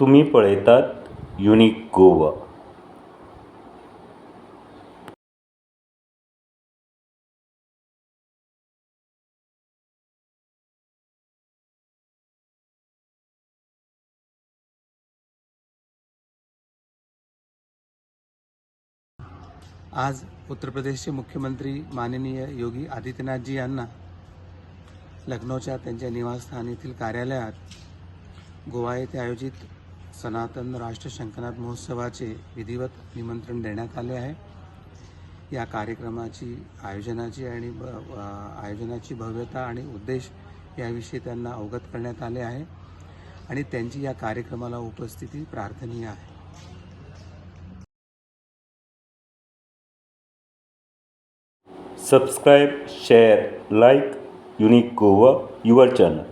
तुम्ही पळयतात युनिक गोवा. आज उत्तर प्रदेशचे मुख्यमंत्री माननीय योगी आदित्यनाथजी यांना लखनौच्या त्यांच्या निवासस्थान येथील कार्यालयात गोवा येथे आयोजित सनातन राष्ट्र शंखनाद महोत्सवाचे विधिवत निमंत्रण देण्यात आले आहे. या कार्यक्रमाची आयोजनाची आणि ब आयोजनाची भव्यता आणि उद्देश याविषयी त्यांना अवगत करण्यात आले आहे आणि त्यांची या कार्यक्रमाला उपस्थिती प्रार्थनीय आहे. Subscribe share like unique Goa your channel